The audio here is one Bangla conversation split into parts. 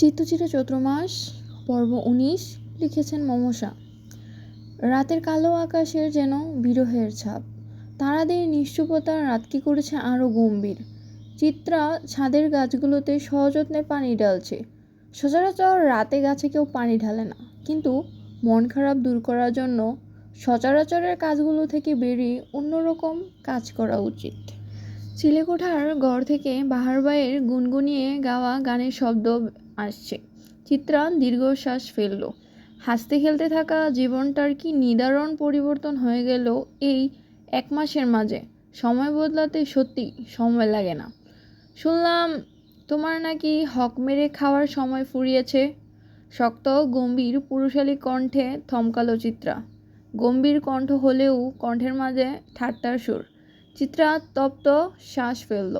চিত্তচিরে চৈত্র মাস পর্ব উনিশ, লিখেছেন মমসা। রাতের কালো আকাশের যেন বিরহের ছাপ। তারাদের নিশ্চুপতা রাতকে করেছে আরও গম্ভীর। চিত্রা ছাদের গাছগুলোতে সযত্নে পানি ঢালছে। সচরাচর রাতে গাছে কেউ পানি ঢালে না। কিন্তু মন খারাপ দূর করার জন্য সচরাচরের কাজগুলো থেকে বেরিয়ে অন্যরকম কাজ করা উচিত। চিলেকোঠার ঘর থেকে বাহারবাইয়ের গুনগুনিয়ে গাওয়া গানের শব্দ আসছে। চিত্রা দীর্ঘশ্বাস ফেলল। হাসতে খেলতে থাকা জীবনটার কি নিদারণ পরিবর্তন হয়ে গেল এই এক মাসের মাঝে? সময় বদলাতে সত্যি সময় লাগে না। শুনলাম, তোমার নাকি হক মেরে খাওয়ার সময় ফুরিয়েছে। শক্ত, গম্ভীর, পুরুষালী কণ্ঠে থমকালো চিত্রা। গম্ভীর কণ্ঠ হলেও কণ্ঠের মাঝে ঠাট্টার সুর। চিত্রা তপ্ত শ্বাস ফেলল।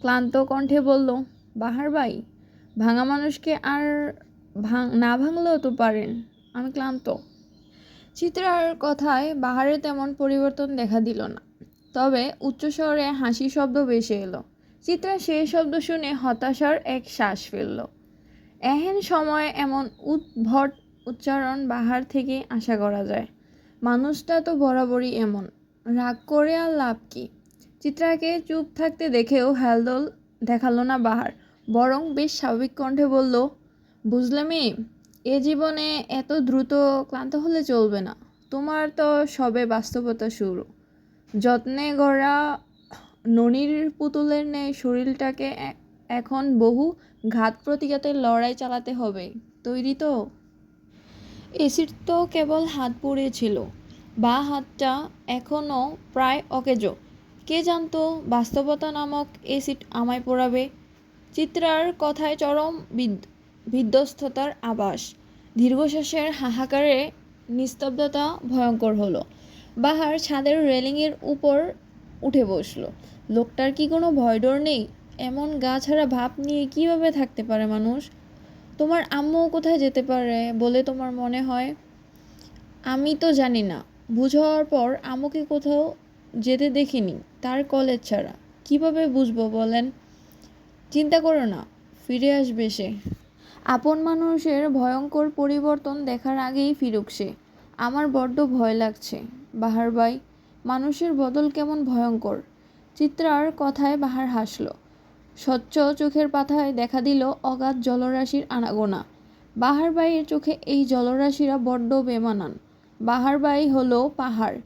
ক্লান্ত কণ্ঠে বলল, বাহার ভাই ভাঙা মানুষকে আর ভাঙ, না ভাঙলেও তো পারেন। আমি ক্লান্ত। চিত্রার কথায় বাহারে তেমন পরিবর্তন দেখা দিল না। তবে উচ্চ উচ্চস্বরে হাসি শব্দ ভেসে এলো। চিত্রা সেই শব্দ শুনে হতাশার এক শ্বাস ফেলল। এহেন সময় এমন উদ্ভট উচ্চারণ বাহার থেকে আশা করা যায়। মানুষটা তো বরাবরই এমন। রাগ করে আর লাভ কি? চিত্রাকে চুপ থাকতে দেখেও হেলদোল দেখাল না বাহার। বরং বেশ স্বাভাবিক কণ্ঠে বলল বুঝলে মেয়ে এ জীবনে এত দ্রুত ক্লান্ত হলে চলবে না। তোমার তো সবে বাস্তবতা শুরু। যত্নে গড়া ননির পুতুলের ন্যায় শরীরটাকে এখন বহু ঘাত প্রতিঘাতের লড়াই চালাতে হবে। তৈরি তো? এসির তো কেবল হাত পড়েছিল বা হাতটা এখনও প্রায় অকেজো। কে জানতো বাস্তবতা নামক এসিড আমায় পোড়াবে? চিত্রার কথায় চরম বিধ্বস্ততার আবাস দীর্ঘশ্বাসের হাহাকারে নিস্তব্ধতা ভয়ঙ্কর হলো। বাহার ছাদের রেলিংয়ের উপর উঠে বসল। লোকটার কি কোনো ভয় ডর নেই? এমন গা ছাড়া ভাব নিয়ে কীভাবে থাকতে পারে মানুষ? তোমার আম্মু কোথায় যেতে পারে বলে তোমার মনে হয়? আমি তো জানি না। বুঝ হওয়ার পর আম্মুকে কোথাও যেতে দেখিনি। তার কলেজ ছাড়া। কীভাবে বুঝব বলেন? চিন্তা করো না, ফিরে আসবে সে। আপন মানুষের ভয়ঙ্কর পরিবর্তন দেখার আগেই ফিরুক সে। আমার বড্ড ভয় লাগছে। বাহার ভাই, মানুষের বদল কেমন ভয়ঙ্কর। চিত্রার কথায় বাহার হাসল। স্বচ্ছ চোখের পাথায় দেখা দিল অগাধ জলরাশির আনাগোনা। বাহার বাইয়ের চোখে এই জলরাশিরা বড্ড বেমানান। বাহার বাই হলো পাহাড়।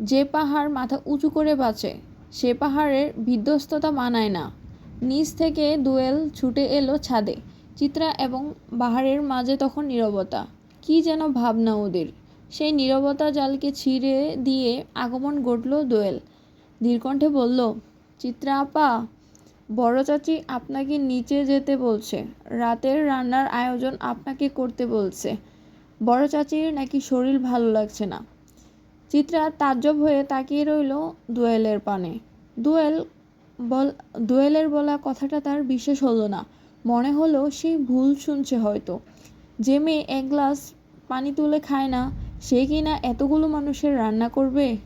যে পাহাড় মাথা উঁচু করে বাঁচে, সে পাহাড়ের বিধ্বস্ততা মানায় না। নিচ থেকে দোয়েল ছুটে এলো ছাদে। চিত্রা এবং বাহারের মাঝে তখন নীরবতা। কি যেন ভাবনা ওদের। সেই নীরবতা জালকে ছিঁড়ে দিয়ে আগমন ঘটল দোয়েল। ধীরকণ্ঠে বলল, চিত্রা আপা, বড় চাচি আপনাকে নিচে যেতে বলছে। রাতের রান্নার আয়োজন আপনাকে করতে বলছে। বড় চাচির নাকি শরীর ভালো লাগছে না। চিত্রা তাজ্জব হয়ে তাকিয়ে রইল দোয়েলের পানে। দোয়েল বল, দোয়েলের বলা কথাটা তার বিশ্বাস হলো না। মনে হলো সে ভুল শুনছে হয়তো। যে মেয়ে এক গ্লাস পানি তুলে খায় না, সে কি না এতগুলো মানুষের রান্না করবে?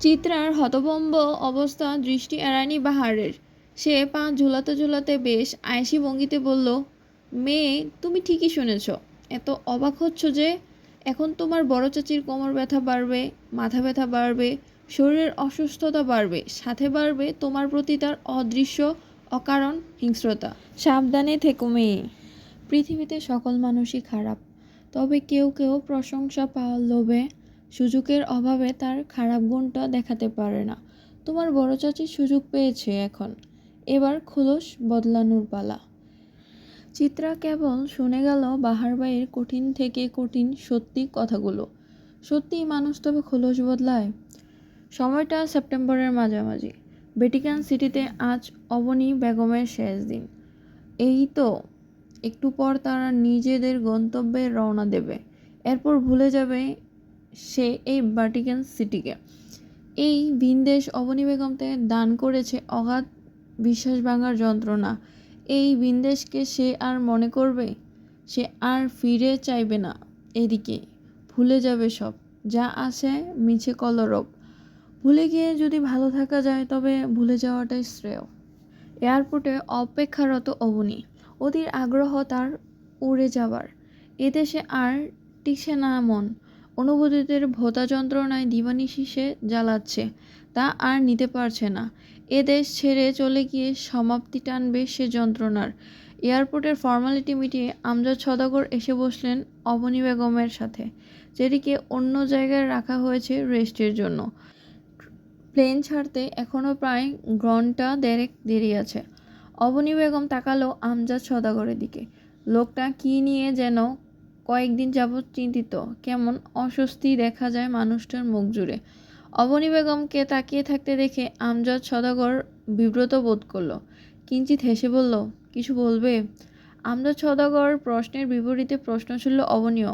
চিত্রার হতভম্ব অবস্থা দৃষ্টি এড়ায়নি বাহারের। সে পা ঝুলাতে ঝুলাতে বেশ আয়েসি ভঙ্গিতে বলল, মেয়ে, তুমি ঠিকই শুনেছ। এত অবাক হচ্ছ যে এখন তোমার বড় চাচির কোমর ব্যথা বাড়বে, মাথা ব্যথা বাড়বে শরীরের অসুস্থতা বাড়বে সাথে বাড়বে তোমার প্রতি তার অদৃশ্য অকারণ হিংস্রতা। সাবধানে থেকো মেয়ে। পৃথিবীতে সকল মানুষই খারাপ তবে কেউ কেউ প্রশংসা পাওয়ার লোভে সুযোগের অভাবে তার খারাপ গুণটা দেখাতে পারে না। তোমার বড় চাচি সুযোগ পেয়েছে এখন। এবার খোলস বদলানোর পালা। চিত্রা কেবল শুনে গেল বাহারবাইয়ের কঠিন থেকে কঠিন সত্যি কথাগুলো। সত্যিই মানুষ তবে খোলস বদলায়? সময়টা সেপ্টেম্বরের মাঝামাঝি। ভ্যাটিকান সিটিতে আজ অবনী বেগমের শেষ দিন। এই তো, একটু পর তারা নিজেদের গন্তব্যে রওনা দেবে। এরপর ভুলে যাবে সে এই ভ্যাটিকান সিটিকে। এই ভিনদেশ অবনী বেগমকে দান করেছে অগাধ বিশ্বাস ভাঙার যন্ত্রণা। এই বিন্দেশকে সে আর মনে করবে? সে আর ফিরে চাইবে না। এদিকে, ভুলে যাবে সব। যা আছে মিছে কলরব। ভুলে গিয়ে যদি ভালো থাকা যায়, তবে ভুলে যাওয়াটাই শ্রেয়। এয়ারপোর্টে অপেক্ষারত অবনী অতির আগ্রহ তার উড়ে যাবার। এদেশে আর টিকছে না মন, অনুভূতিদের ভোতা যন্ত্রণায় দিবানিশি সে জ্বালাচ্ছে, তা আর নিতে পারছে না। এ দেশ ছেড়ে চলে গিয়ে সমাপ্তি টানবে সে যন্ত্রণার। এয়ারপোর্টের ফর্মালিটি মিটিয়ে আমজাদ সদাগর এসে বসলেন অবনী বেগমের সাথে, যেটিকে অন্য জায়গায় রাখা হয়েছে রেস্টের জন্য। প্লেন ছাড়তে এখনও প্রায় ঘণ্টা দেড়েক দেরি আছে। অবনী বেগম তাকালো আমজাদ সদাগরের দিকে। লোকটা কী নিয়ে যেন কয়েকদিন যাবৎ চিন্তিত। কেমন অস্বস্তি দেখা যায় মানুষটার মুখ জুড়ে। অবনী বেগমকে তাকিয়ে থাকতে দেখে আমজাদ সদাগর বিব্রত বোধ করল। কিঞ্চিত হেসে বলল, কিছু বলবে? আমজাদ সদাগর প্রশ্নের বিপরীতে প্রশ্ন ছিল অবনীয়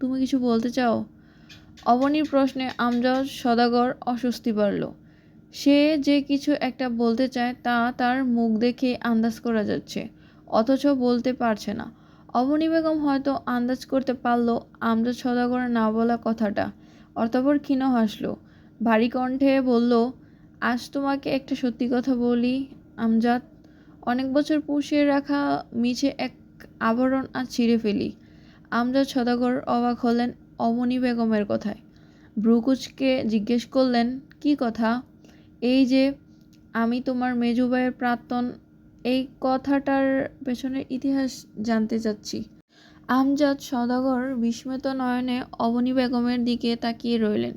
তুমি কিছু বলতে চাও? অবনীর প্রশ্নে আমজাদ সদাগর অস্বস্তি বাড়ল। সে যে কিছু একটা বলতে চায় তা তার মুখ দেখে আন্দাজ করা যাচ্ছে, অথচ বলতে পারছে না। অবনী বেগম হয়তো আন্দাজ করতে পারল আমজাদ সদাগরের না বলা কথাটা। অতপর ক্ষীণ হাসলো। ভারী কণ্ঠে বলল, আজ তোমাকে একটা সত্যি কথা বলি আমজাদ অনেক বছর পুষিয়ে রাখা মিছে এক আবরণ আজ ছিঁড়ে ফেলি। আমজাদ সদাগর অবাক হলেন অবনী বেগমের কথায়। ব্রুকুচকে জিজ্ঞেস করলেন, কি কথা? এই যে আমি তোমার মেজুবাইয়ের প্রাক্তন, এই কথাটার পেছনের ইতিহাস জানতে চাচ্ছি। আমজাদ সদাগর বিস্মিত নয়নে অবনী বেগমের দিকে তাকিয়ে রইলেন।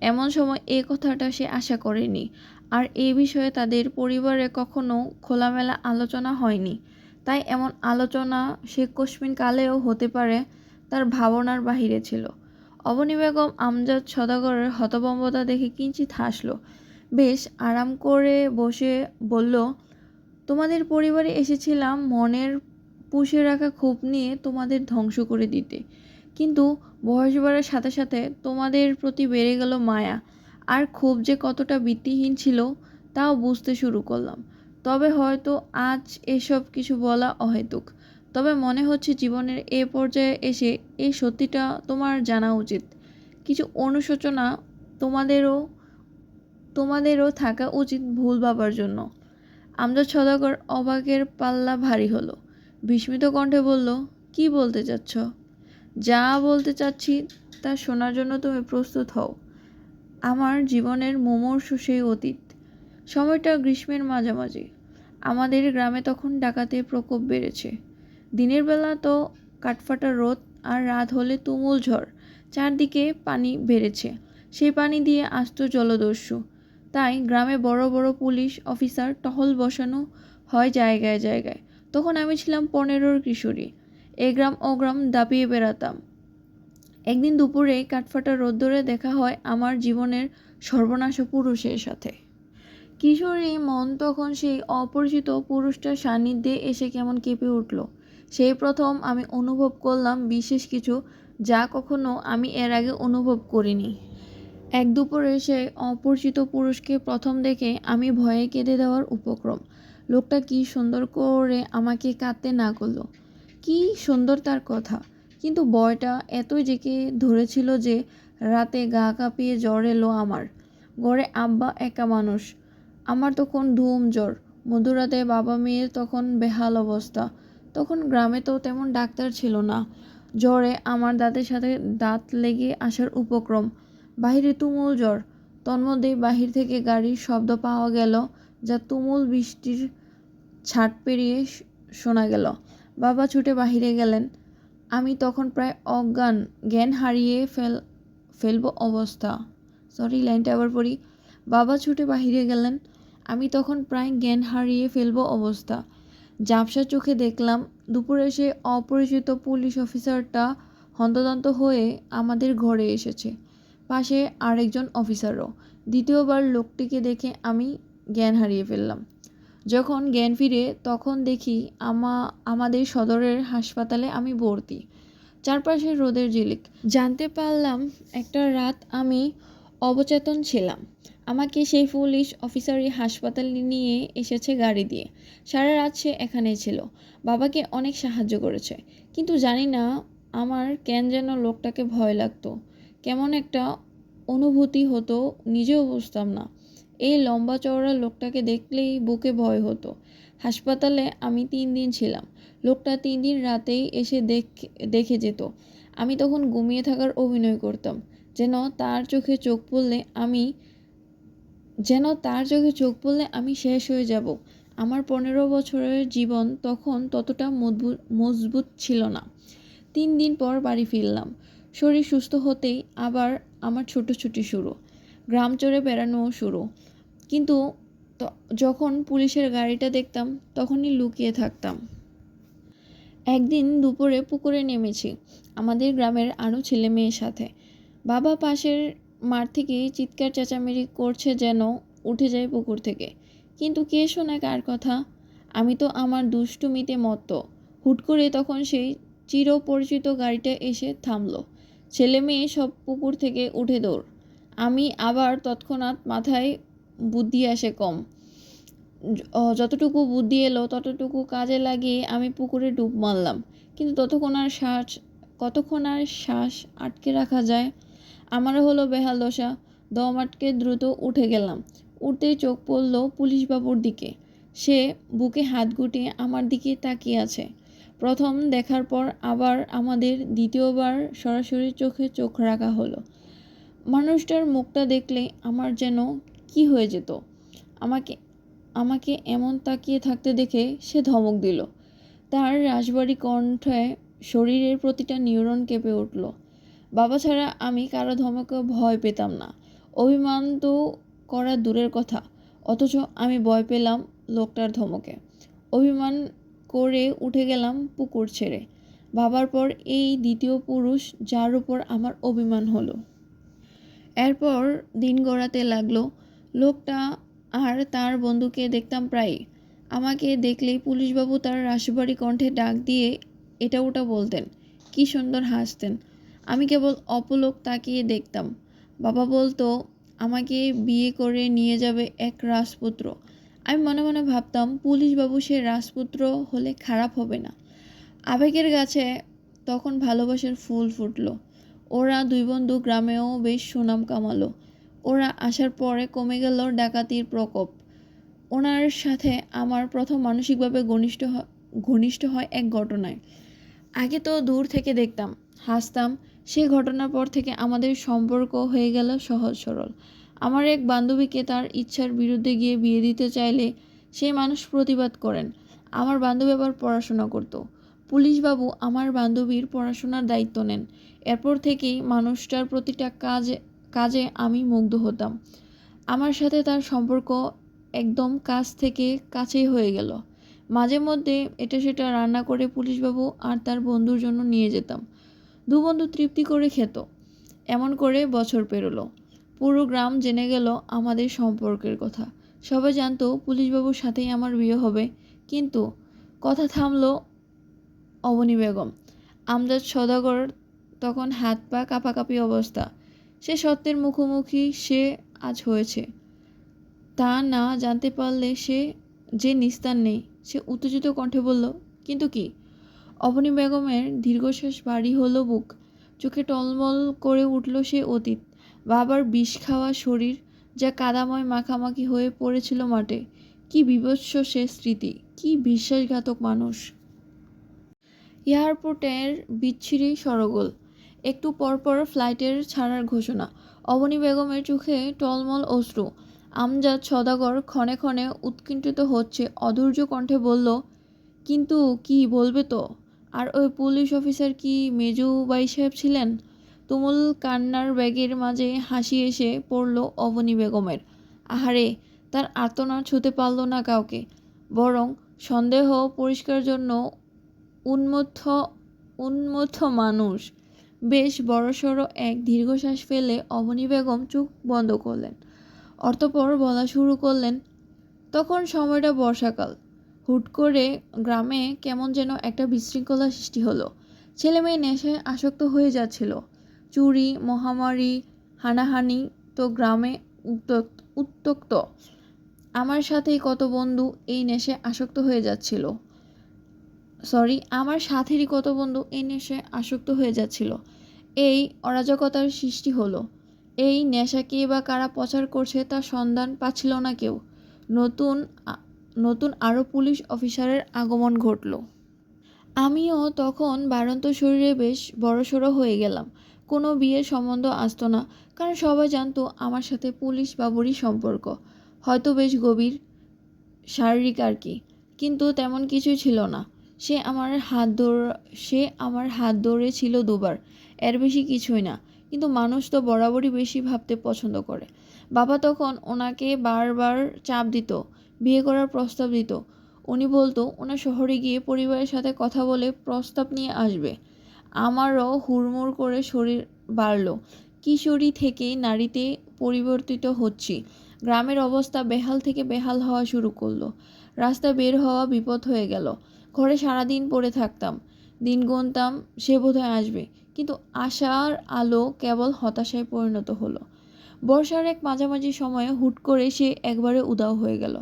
এমন সময় এ কথাটা সে আশা করেনি, আর এ বিষয়ে তাদের পরিবারে কখনো খোলামেলা আলোচনা হয়নি। তাই এমন আলোচনা সে কশ্মিন কালেও হতে পারে তার ভাবনার বাহিরে ছিল। অবনী বেগম আমজাদ সদাগরের হতভম্বতা দেখে কিঞ্চিত হাসল। বেশ আরাম করে বসে বলল, তোমাদের পরিবারে এসেছিলাম মনের পুষে রাখা ক্ষোভ নিয়ে তোমাদের ধ্বংস করে দিতে। কিন্তু বয়স বাড়ার সাথে সাথে তোমাদের প্রতি বেড়ে গেল মায়া। আর ক্ষোভ যে কতটা ভিত্তিহীন ছিল তাও বুঝতে শুরু করলাম। তবে হয়তো আজ এসব কিছু বলা অহেতুক। তবে মনে হচ্ছে জীবনের এ পর্যায়ে এসে এই সত্যিটা তোমার জানা উচিত। কিছু অনুশোচনা তোমাদেরও তোমাদেরও থাকা উচিত ভুল ভাবার জন্য। আমজাদ সদাগর অবাকের পাল্লা ভারী হলো। বিস্মিত কণ্ঠে বলল, কি বলতে চাচ্ছ? যা বলতে চাচ্ছি তা শোনার জন্য তুমি প্রস্তুত হও। আমার জীবনের মুমূর্ষু সেই অতীত। সময়টা গ্রীষ্মের মাঝামাঝি। আমাদের গ্রামে তখন ডাকাতের প্রকোপ বেড়েছে। দিনের বেলা তো কাঠফাটা রোদ আর রাত হলে তুমুল ঝড়। চারদিকে পানি বেড়েছে। সেই পানি দিয়ে আসতো জলদস্যু। তাই গ্রামে বড় বড় পুলিশ অফিসার টহল বসানো হয় জায়গায় জায়গায়। তখন আমি ছিলাম পনেরোর কিশোরী। এ গ্রাম ও গ্রাম দাপিয়ে বেড়াতাম। একদিন দুপুরে কাঠফাটা রোদ্দুরে দেখা হয় আমার জীবনের সর্বনাশ পুরুষের সাথে। কিশোরী মন তখন সেই অপরিচিত পুরুষটার সান্নিধ্যে এসে কেমন কেঁপে উঠল। সেই প্রথম আমি অনুভব করলাম বিশেষ কিছু যা কখনো আমি এর আগে অনুভব করিনি। এক দুপুরে সেই অপরিচিত পুরুষকে প্রথম দেখে আমি ভয়ে কেঁদে দেওয়ার উপক্রম। লোকটা কি সুন্দর করে আমাকে কাঁদতে না করল? কি সুন্দর তার কথা। কিন্তু বয়টা এতই জেকে ধরেছিল যে রাতে গা কাঁপিয়ে জ্বর এলো আমার। ঘরে আব্বা একা মানুষ। আমার তখন ধুম জ্বর। মধুরাতে বাবা মেয়ের তখন বেহাল অবস্থা। তখন গ্রামে তো তেমন ডাক্তার ছিল না। জ্বরে আমার দাঁতের সাথে দাঁত লেগে আসার উপক্রম। বাহিরে তুমুল জ্বর। তন্মধ্যেই বাহির থেকে গাড়ির শব্দ পাওয়া গেল, যা তুমুল বৃষ্টির ছাট পেরিয়ে শোনা গেল। বাবা ছুটে বাহিরে গেলেন। আমি তখন প্রায় অজ্ঞান, জ্ঞান হারিয়ে ফেল, ফেলব অবস্থা। সরি, লাইনটা আবার পড়ি। বাবা ছুটে বাহিরে গেলেন। আমি তখন প্রায় জ্ঞান হারিয়ে ফেলব অবস্থা। ঝাপসা চোখে দেখলাম, দুপুরে সে অপরিচিত পুলিশ অফিসারটা হন্তদন্ত হয়ে আমাদের ঘরে এসেছে। পাশে আরেকজন অফিসারও। দ্বিতীয়বার লোকটিকে দেখে আমি জ্ঞান হারিয়ে ফেললাম। যখন জ্ঞান ফিরে, তখন দেখি আমা, আমাদের সদরের হাসপাতালে আমি ভর্তি। চারপাশে রোদের ঝিলিক। জানতে পারলাম, একটা রাত আমি অবচেতন ছিলাম। আমাকে সেই পুলিশ অফিসারই হাসপাতালে নিয়ে এসেছে গাড়ি দিয়ে। সারা রাত সে এখানেই ছিল। বাবাকে অনেক সাহায্য করেছে। কিন্তু জানি না আমার কেন যেন লোকটাকে ভয় লাগতো। কেমন একটা অনুভূতি হতো, নিজেও বুঝতাম না। এই লম্বা চওড়া লোকটাকে দেখলেই বুকে ভয় হতো। হাসপাতালে আমি তিন দিন ছিলাম। লোকটা তিন দিন রাতেই এসে দেখ, দেখে যেত। আমি তখন ঘুমিয়ে থাকার অভিনয় করতাম। যেন তার চোখে চোখ পড়লে আমি, যেন তার চোখে চোখ পড়লে আমি শেষ হয়ে যাব। আমার পনেরো বছরের জীবন তখন ততটা মজবুত ছিল না। তিন দিন পর বাড়ি ফিরলাম। শরীর সুস্থ হতেই আবার আমার ছুটোছুটি শুরু। গ্রাম চড়ে বেড়ানোও শুরু। কিন্তু যখন পুলিশের গাড়িটা দেখতাম, তখনই লুকিয়ে থাকতাম। একদিন দুপুরে পুকুরে নেমেছি। আমাদের গ্রামের আরও ছেলে মেয়ের সাথে। বাবা পাশের মাঠ থেকে চিৎকার চেঁচামেচি করছে যেন উঠে যায় পুকুর থেকে। কিন্তু কে শোনায় কার কথা? আমি তো আমার দুষ্টুমিতে মত্ত। হুট করে তখন সেই চিরপরিচিত গাড়িটা এসে থামলো। ছেলে মেয়ে সব পুকুর থেকে উঠে দৌড়। আমি আবার তৎক্ষণাৎ মাথায় বুদ্ধি আসে কম। যতটুকু বুদ্ধি এলো ততটুকু কাজে লাগিয়ে আমি পুকুরে ডুব মারলাম। কিন্তু ততক্ষণ আর শ্বাস, কতক্ষণ আর শ্বাস আটকে রাখা যায়? আমারও হলো বেহাল দশা। দম আটকে দ্রুত উঠে গেলাম। উঠতেই চোখ পড়ল পুলিশবাবুর দিকে। সে বুকে হাত গুটিয়ে আমার দিকে তাকিয়ে আছে। প্রথম দেখার পর আবার আমাদের দ্বিতীয়বার সরাসরি চোখে চোখ রাখা হলো। মানুষটার মুখটা দেখলে আমার যেন কি হয়ে যেত। আমাকে আমাকে এমন তাকিয়ে থাকতে দেখে সে ধমক দিল। তার রাজবাড়ি কণ্ঠে শরীরের প্রতিটা নিউরন কেঁপে উঠল। বাবা ছাড়া আমি কারও ধমকে ভয় পেতাম না। অভিমান তো করা দূরের কথা, অথচ আমি ভয় পেলাম লোকটার ধমকে। অভিমান করে উঠে গেলাম পুকুর ছেড়ে। বাবার পর এই দ্বিতীয় পুরুষ যার উপর আমার অভিমান হলো। এরপর দিন গড়াতে লাগল। লোকটা আর তার বন্ধুকে দেখতাম প্রায়ই। আমাকে দেখলেই পুলিশবাবু তার রাসবাড়ি কণ্ঠে ডাক দিয়ে এটা ওটা বলতেন, কি সুন্দর হাসতেন। আমি কেবল অপলোক তাকিয়ে দেখতাম। বাবা বলতো, আমাকে বিয়ে করে নিয়ে যাবে এক রাজপুত্র। আমি মনে মনে ভাবতাম, পুলিশবাবু সে রাজপুত্র হলে খারাপ হবে না। আবেগের গাছে তখন ভালোবাসার ফুল ফুটলো। ওরা দুই বন্ধু গ্রামেও বেশ সুনাম কামালো। ওরা আসার পরে কমে গেল ডাকাতির প্রকোপ। ওনার সাথে আমার প্রথম মানসিকভাবে ঘনিষ্ঠ ঘনিষ্ঠ হয় এক ঘটনায়। আগে তো দূর থেকে দেখতাম, হাসতাম। সেই ঘটনার পর থেকে আমাদের সম্পর্ক হয়ে গেল সহজ সরল। আমার এক বান্ধবীকে তার ইচ্ছার বিরুদ্ধে গিয়ে বিয়ে দিতে চাইলে সেই মানুষ প্রতিবাদ করেন। আমার বান্ধবী আবার পড়াশোনা করতো। পুলিশবাবু আমার বান্ধবীর পড়াশোনার দায়িত্ব নেন। এরপর থেকেই মানুষটার প্রতিটা কাজে কাজে আমি মুগ্ধ হতাম। আমার সাথে তার সম্পর্ক একদম কাছ থেকে কাছেই হয়ে গেল। মাঝে মধ্যে এটা সেটা রান্না করে পুলিশবাবু আর তার বন্ধুর জন্য নিয়ে যেতাম। দু বন্ধু তৃপ্তি করে খেত। এমন করে বছর পেরোলো। পুরো গ্রাম জেনে গেল আমাদের সম্পর্কের কথা। সবাই জানতো পুলিশবাবুর সাথেই আমার বিয়ে হবে। কিন্তু কথা থামল অবনী বেগম। আমজাদ সদাগর তখন হাত পা কাঁপাকাঁপি অবস্থা। সে সত্যের মুখোমুখি সে আজ হয়েছে। তা না জানতে পারলে সে যে নিস্তার নেই, সে উত্তেজিত কণ্ঠে বলল, কিন্তু কি? অবনী বেগমের দীর্ঘশ্বাস ভারী হলো বুক। চোখে টলমল করে উঠল সে অতীত। বাবার বিষ খাওয়া শরীর যা কাদাময় মাখামাখি হয়ে পড়েছিল মাঠে। কি বিভৎস সে স্মৃতি, কি বিশ্বাসঘাতক মানুষ। এয়ারপোর্টের বিচ্ছিরি সরগোল। একটু পরপর ফ্লাইটের ছাড়ার ঘোষণা। অবনী বেগমের চোখে টলমল অশ্রু। আমজাদ সদাগর ক্ষণে ক্ষণে উৎকণ্ঠিত হচ্ছে, অধৈর্য কণ্ঠে বলল, কিন্তু কি বলবে তো? আর ওই পুলিশ অফিসার কি মেজু বাই সাহেব ছিলেন? তুমুল কান্নার ব্যাগের মাঝে হাসি এসে পড়ল অবনী বেগমের। আহারে, তার আর্তনাদ ছুতে পারল না কাউকে। বরং সন্দেহ পরিষ্কার জন্য উন্মত্ত উন্মত্ত মানুষ। বেশ বড়সড় এক দীর্ঘশ্বাস ফেলে অবনী বেগম চোখ বন্ধ করলেন। অর্থপর বলা শুরু করলেন, তখন সময়টা বর্ষাকাল। হুট করে গ্রামে কেমন যেন একটা বিশৃঙ্খলা সৃষ্টি হলো। ছেলে মেয়ে নেশায় আসক্ত হয়ে যাচ্ছিল। চুরি, মহামারী, হানাহানি তো গ্রামে উত্তক্ত উত্তক্ত। আমার সাথেই কত বন্ধু এই নেশে আসক্ত হয়ে যাচ্ছিল। সরি, আমার সাথেরই কত বন্ধু এই নেশে আসক্ত হয়ে যাচ্ছিল। এই অরাজকতার সৃষ্টি হলো। এই নেশাকে বা কারা প্রচার করছে তার সন্ধান পাচ্ছিল না কেউ। নতুন নতুন আরও পুলিশ অফিসারের আগমন ঘটল। আমিও তখন বাড়ন্ত শরীরে বেশ বড়সড় হয়ে গেলাম। কোনো বিয়ের সম্বন্ধ আসতো না, কারণ সবাই জানতো আমার সাথে পুলিশ বাবুরই সম্পর্ক। হয়তো বেশ গভীর, শারীরিক আর কি, কিন্তু তেমন কিছুই ছিল না। সে আমার হাত ধর, সে আমার হাত ধরে ছিল দুবার, এর বেশি কিছুই না, কিন্তু মানুষ তো বরাবরই বেশি ভাবতে পছন্দ করে। বাবা তখন ওনাকে বারবার চাপ দিত, বিয়ে করার প্রস্তাব দিত। উনি বলতো, ওনার শহরে গিয়ে পরিবারের সাথে কথা বলে প্রস্তাব নিয়ে আসবে। আমারও হুড়মুড় করে শরীর বাড়লো। কিশোরী থেকে নারীতে পরিবর্তিত হচ্ছি। গ্রামের অবস্থা বেহাল থেকে বেহাল হওয়া শুরু করল। রাস্তা বের হওয়া বিপদ হয়ে গেল। ঘরে সারাদিন পড়ে থাকতাম। দিন গুনতাম, সে বোধহয় আসবে। কিন্তু আশার আলো কেবল হতাশায় পরিণত হলো। বর্ষার এক মাঝামাঝি সময়ে হুট করে সে একবারে উদাও হয়ে গেল।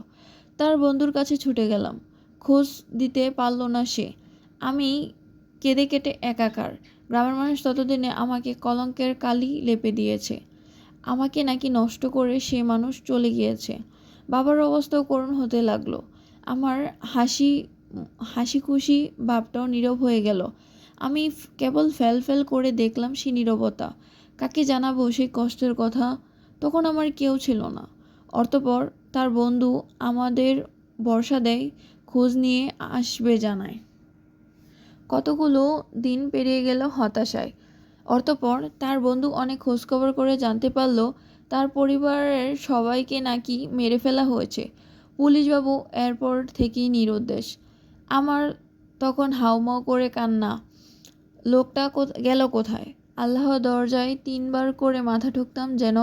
তার বন্ধুর কাছে ছুটে গেলাম। খোঁজ দিতে পারল না সে। আমি কেঁদে কেটে একাকার। গ্রামের মানুষ ততদিনে আমাকে কলঙ্কের কালি লেপে দিয়েছে। আমাকে নাকি নষ্ট করে সে মানুষ চলে গিয়েছে। বাবার অবস্থাও করুণ হতে লাগল। আমার হাসি হাসি খুশি ভাবটাও নীরব হয়ে গেল। আমি কেবল ফেল ফেল করে দেখলাম সে নীরবতা। কাকে জানাব সেই কষ্টের কথা? তখন আমার কেউ ছিল না। অর্থপর তার বন্ধু আমাদের বর্ষা দেয় খোঁজ নিয়ে আসবে জানায়। কতগুলো দিন পেরিয়ে গেল হতাশায়। অর্থপর তার বন্ধু অনেক খোঁজখবর করে জানতে পারল তার পরিবারের সবাইকে নাকি মেরে ফেলা হয়েছে। পুলিশবাবু এরপর থেকেই নিরুদ্দেশ আমার তখন হাউমাউ করে কান্না লোকটা গেল কোথায়? আল্লাহ দরজায় তিনবার করে মাথা ঠুকতাম যেন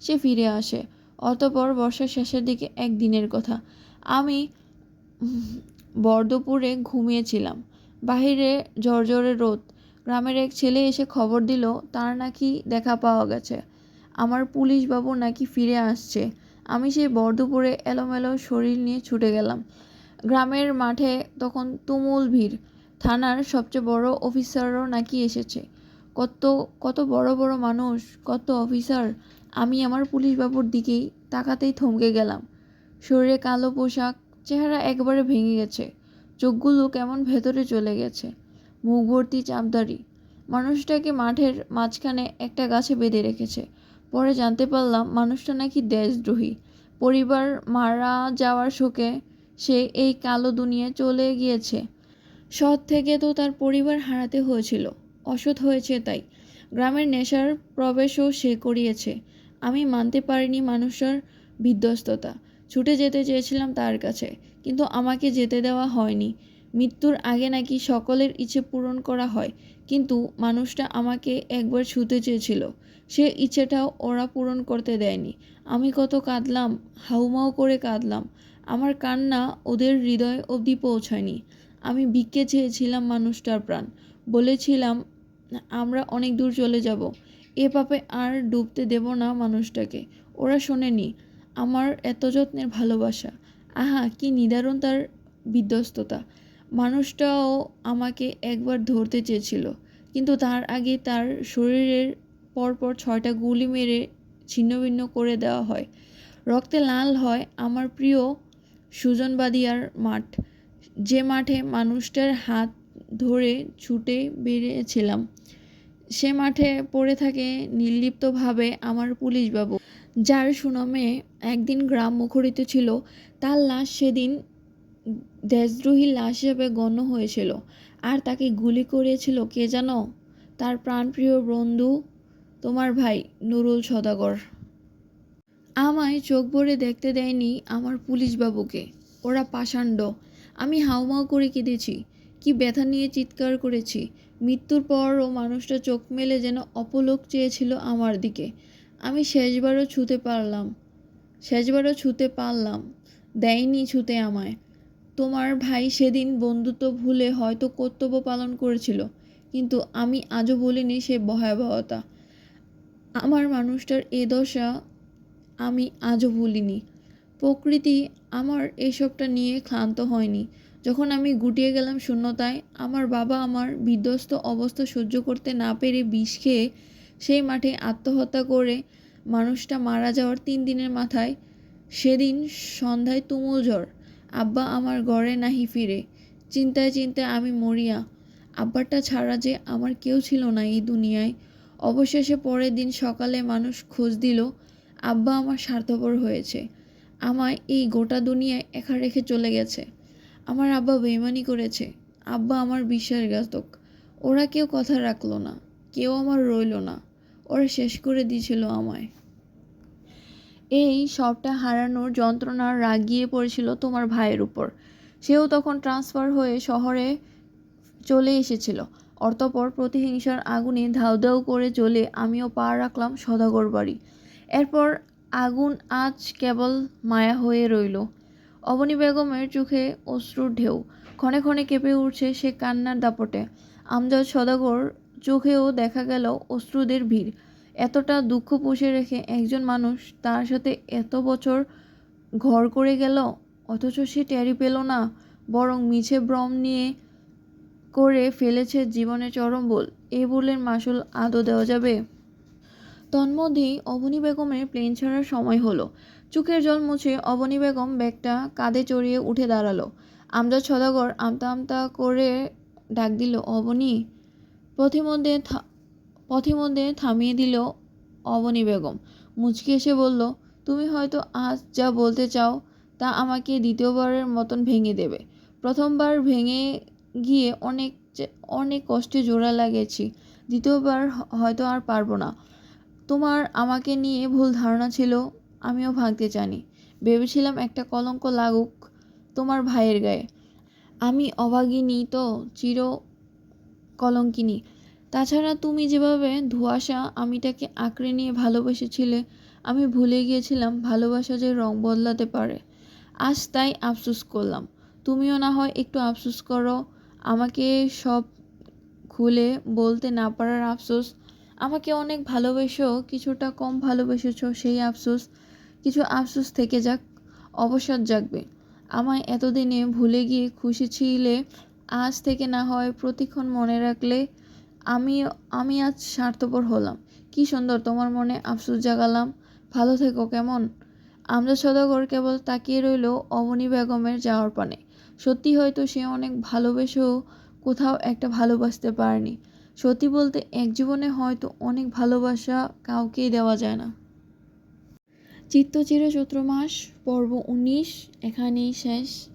সে ফিরে আসে। অতপর বর্ষার শেষের দিকে একদিনের কথা। আমি উম, বর্ধপুরে ঘুমিয়েছিলাম। বাহিরে ঝরঝরে রোদ। গ্রামের এক ছেলে এসে খবর দিল, তার নাকি দেখা পাওয়া গেছে। আমার পুলিশ বাবু নাকি ফিরে আসছে। আমি সেই বর্ধপুরে এলোমেলো শরীর নিয়ে ছুটে গেলাম। গ্রামের মাঠে তখন তুমুল ভিড়। থানার সবচেয়ে বড় অফিসারও নাকি এসেছে। কত কত বড় বড় মানুষ, কত অফিসার। আমি আমার পুলিশ বাবুর দিকেই তাকাতেই থমকে গেলাম। শরীরে কালো পোশাক, চেহারা একবারে ভেঙে গেছে। চোখগুলো কেমন ভেতরে চলে গেছে। মুখ ভর্তি চাপদারি মানুষটাকে মাঠের মাঝখানে একটা গাছে বেঁধে রেখেছে। পরে জানতে পারলাম, মানুষটা নাকি দেশদ্রোহী। পরিবার মারা যাওয়ার শোকে সে এই কালো দুনিয়ায় চলে গিয়েছে। সৎ থেকে তো তার পরিবার হারাতে হয়েছিল। অসৎ হয়েছে তাই। গ্রামের নেশার প্রবেশও সে করিয়েছে। আমি মানতে পারিনি মানুষটার বিধ্বস্ততা। ছুটে যেতে চেয়েছিলাম তার কাছে, কিন্তু আমাকে যেতে দেওয়া হয়নি। মৃত্যুর আগে নাকি সকলের ইচ্ছে পূরণ করা হয়, কিন্তু মানুষটা আমাকে একবার ছুতে চেয়েছিল। সে ইচ্ছেটাও ওরা পূরণ করতে দেয়নি। আমি কত কাঁদলাম, হাউমাউ করে কাঁদলাম। আমার কান্না ওদের হৃদয় অবধি পৌঁছায়নি। আমি ভিক্ষে চেয়েছিলাম মানুষটার প্রাণ। বলেছিলাম, আমরা অনেক দূর চলে যাব। এ পাপে আর ডুবতে দেব না মানুষটাকে। ওরা শোনেনি। আমার এত যত্নের ভালোবাসা। আহা, কি নিদারুণ তার বিধ্বস্ততা। মানুষটাও আমাকে একবার ধরতে চেয়েছিল, কিন্তু তার আগে তার শরীরের পরপর ছয়টা গুলি মেরে ছিন্নভিন্ন করে দেওয়া হয়। রক্তে লাল হয় আমার প্রিয় সুজনবাদিয়ার মাঠ। যে মাঠে মানুষটার হাত ধরে ছুটে বেরিয়েছিলাম, সে মাঠে পড়ে থাকে নির্লিপ্তভাবে আমার পুলিশবাবু। যার সুনামে একদিন গ্রাম মুখরিত ছিল, তার লাশ সেদিন দেশদ্রোহী লাশ হিসেবে গণ্য হয়েছিল। আর তাকে গুলি করিয়েছিল কে জানো? তার প্রাণপ্রিয় বন্ধু তোমার ভাই নুরুল সদাগর। আমায় চোখ ভরে দেখতে দেয়নি আমার পুলিশবাবুকে। ওরা পাষাণ্ড। আমি হাউমাউ করে কেঁদেছি। কি ব্যথা নিয়ে চিৎকার করেছি। মৃত্যুর পরও মানুষটা চোখ মেলে যেন অপলোক চেয়েছিল আমার দিকে। আমি শেষবারও ছুতে পারলাম। শেষবারও ছুতে পারলাম। দেয়নি ছুতে আমায়। তোমার ভাই সেদিন বন্ধুত্ব ভুলে হয়তো কর্তব্য পালন করেছিল, কিন্তু আমি আজও বলিনি সে ভয়াবহতা। আমার মানুষটার এ দশা আমি আজও ভুলিনি। প্রকৃতি আমার এসবটা নিয়ে ক্লান্ত হয়নি। যখন আমি গুটিয়ে গেলাম শূন্যতায়, আমার বাবা আমার বিধ্বস্ত অবস্থা সহ্য করতে না পেরে বিষ খেয়ে সেই মাঠে আত্মহত্যা করে মানুষটা মারা যাওয়ার তিন দিনের মাথায়। সেদিন সন্ধ্যায় তুমুল ঝড়। আব্বা আমার ঘরে নাহি ফিরে। চিন্তায় চিন্তায় আমি মরিয়া। আব্বারটা ছাড়া যে আমার কেউ ছিল না এই দুনিয়ায়। অবশেষে পরের দিন সকালে মানুষ খোঁজ দিল, আব্বা আমার স্বার্থপর হয়েছে। আমায় এই গোটা দুনিয়ায় একা রেখে চলে গেছে। আমার আব্বা বেইমানি করেছে। আব্বা আমার বিশ্বাসঘাতক। ওরা কেউ কথা রাখল না। কেউ আমার রইল না। ওরা শেষ করে দিয়েছিল আমায়। এই সবটা হারানোর যন্ত্রণা রাগিয়ে পড়েছিল তোমার ভাইয়ের উপর। সেও তখন ট্রান্সফার হয়ে শহরে চলে এসেছিল। অর্থপর প্রতিহিংসার আগুনে ধাউ ধাউ করে জ্বলে আমিও পা রাখলাম সদাগর বাড়ি। এরপর আগুন আজ কেবল মায়া হয়ে রইল। অবনী বেগমের চোখে অশ্রুর ঢেউ। ক্ষণে ক্ষণে কেঁপে উঠছে সে কান্নার দাপটে। আমজাদ সদাগর চোখেও দেখা গেল অশ্রুদের ভিড়। এতটা দুঃখ পুষে রেখে একজন মানুষ তার সাথে এত বছর ঘর করে গেল, অথচ সে টেরি পেল না, বরং মিছে ভ্রম নিয়ে করে ফেলেছে জীবনে চরম বল এই বলের মাসুল আদৌ দেওয়া যাবে? তন্মধ্যেই অবনী বেগমের প্লেন ছাড়ার সময় হলো। চোখের জল মুছে অবনী বেগম ব্যাগটা কাঁধে চড়িয়ে উঠে দাঁড়াল। আমজাদ সদাগর আমতা আমতা করে ডাক দিল, অবনী পথিমধ্যে থা- পথিমধ্যে থামিয়ে দিল অবনী বেগম। মুচকি এসে বলল, তুমি হয়তো আজ যা বলতে চাও তা আমাকে দ্বিতীয়বারের মতন ভেঙে দেবে। প্রথমবার ভেঙে গিয়ে অনেক অনেক কষ্টে জোড়া লাগিয়েছি। দ্বিতীয়বার হয়তো আর পারব না। তোমার আমাকে নিয়ে ভুল ধারণা ছিল, আমিও ভাঙতে জানি ভেবেছিলাম একটা কলঙ্ক লাগুক তোমার ভাইয়ের গায়ে। আমি অভাগিনী তো চির কলঙ্কিনী। তাছাড়া তুমি যেভাবে ধোঁয়াশা আমিটাকে আঁকড়ে নিয়ে ভালোবেসেছিলে, আমি ভুলে গিয়েছিলাম ভালোবাসা যে রং বদলাতে পারে। আজ তাই আফসোস করলাম। তুমিও না হয় একটু আফসোস করো। আমাকে সব খুলে বলতে না পারার আফসোস। আমাকে অনেক ভালোবেসো, কিছুটা কম ভালোবেসেছো সেই আফসোস। কিছু আফসোস থেকে যাক, অবসাদ জাগবে। আমায় এতদিনে ভুলে গিয়ে খুশি ছিলে আজ থেকে না হয় প্রতিক্ষণ মনে রাখলে আমি আমি আজ স্বার্থপর হলাম। কি সুন্দর, তোমার মনে আফসোস জাগালাম। ভালো থেকো, কেমন? আমরা সদাগর কেবল তাকিয়ে রইল অবনী বেগমের যাওয়ার পানে। সত্যি হয়তো সে অনেক ভালোবেসেও কোথাও একটা ভালোবাসতে পারেনি। সত্যি বলতে এক জীবনে হয়তো অনেক ভালোবাসা কাউকেই দেওয়া যায় না। চিত্তচিরে চৈত্র মাস, পর্ব উনিশ, এখানেই শেষ।